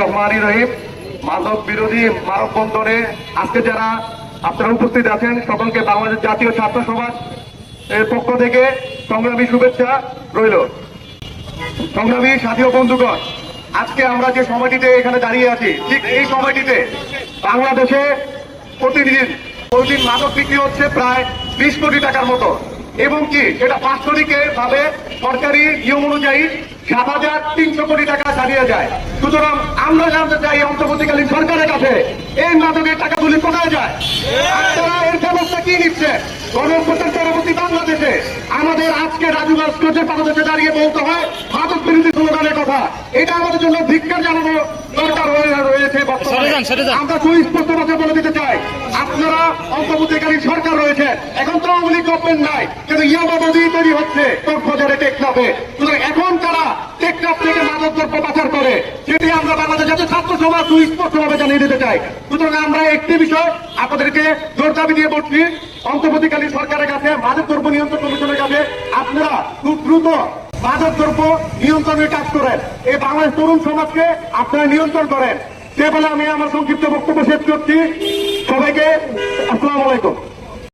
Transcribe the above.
রহমান রহিম। মাদক বিরোধী মানববন্ধনে আজকে যারা আপনারা উপস্থিত আছেন, সকলকে বাংলাদেশ জাতীয় ছাত্র সমাজ এর পক্ষ থেকে সংগ্রামী শুভেচ্ছা রইল। সংগ্রামী সাথী বন্ধুগণ, আজকে আমরা যে সময়টিতে এখানে দাঁড়িয়ে আছি, ঠিক এই সময়টিতে বাংলাদেশে প্রতিদিন প্রতিদিন মাদক বিক্রি হচ্ছে প্রায় বিশ কোটি টাকার মতো। এবং কি, সেটা বাস্তবিকে ভাবে সরকারি নিয়ম অনুযায়ী সাত হাজার তিনশো কোটি টাকা ছাড়িয়ে যায়। সুতরাং আমরা জানতে চাই, অন্তর্বর্তীকালীন সরকারের কাছে এই নাটকের টাকাগুলি কোথায় যায়? আপনারা এর ব্যবস্থা কি নিচ্ছে? গণপ্রচার পরবর্তী বাংলাদেশে আমাদের আজকে রাজু ভাস্কর্যের পাশে দাঁড়িয়ে বলতে হয়, ভারত এটা আমাদের জন্য ধিক্কার জানানো দরকার রয়েছে আমরা সুস্পষ্ট ভাবে বলে দিতে চাই আপনারা অন্তর্বর্তীকালীন সরকার রয়েছে এখন তো আওয়ামী লীগ গভর্নমেন্ট নাই কিন্তু ইয়াবাবাদি তৈরি হচ্ছে কক্সবাজারে টেকনাফে সুতরাং এখন তারা টেকনাফ থেকে মাদক দ্রব্য পাচার করে সেটি আমরা বাংলাদেশ জাতীয় ছাত্র সমাজ সুস্পষ্ট ভাবে জানিয়ে দিতে চাই। সুতরাং আমরা একটি বিষয় আপনাদেরকে জোর দাবি দিয়ে বলছি অন্তর্বর্তীকালীন সরকারের কাছে মাদক দ্রব্য নিয়ন্ত্রণ কমিশনের কাছে আপনারা খুব দ্রুত মাদক দ্রব্য নিয়ন্ত্রণের কাজ করেন। এই বাংলাদেশ তরুণ সমাজকে আপনারা নিয়ন্ত্রণ করেন। সে বলে আমি আমার সংক্ষিপ্ত বক্তব্য শেষ করছি। সবাইকে আসসালাম আলাইকুম।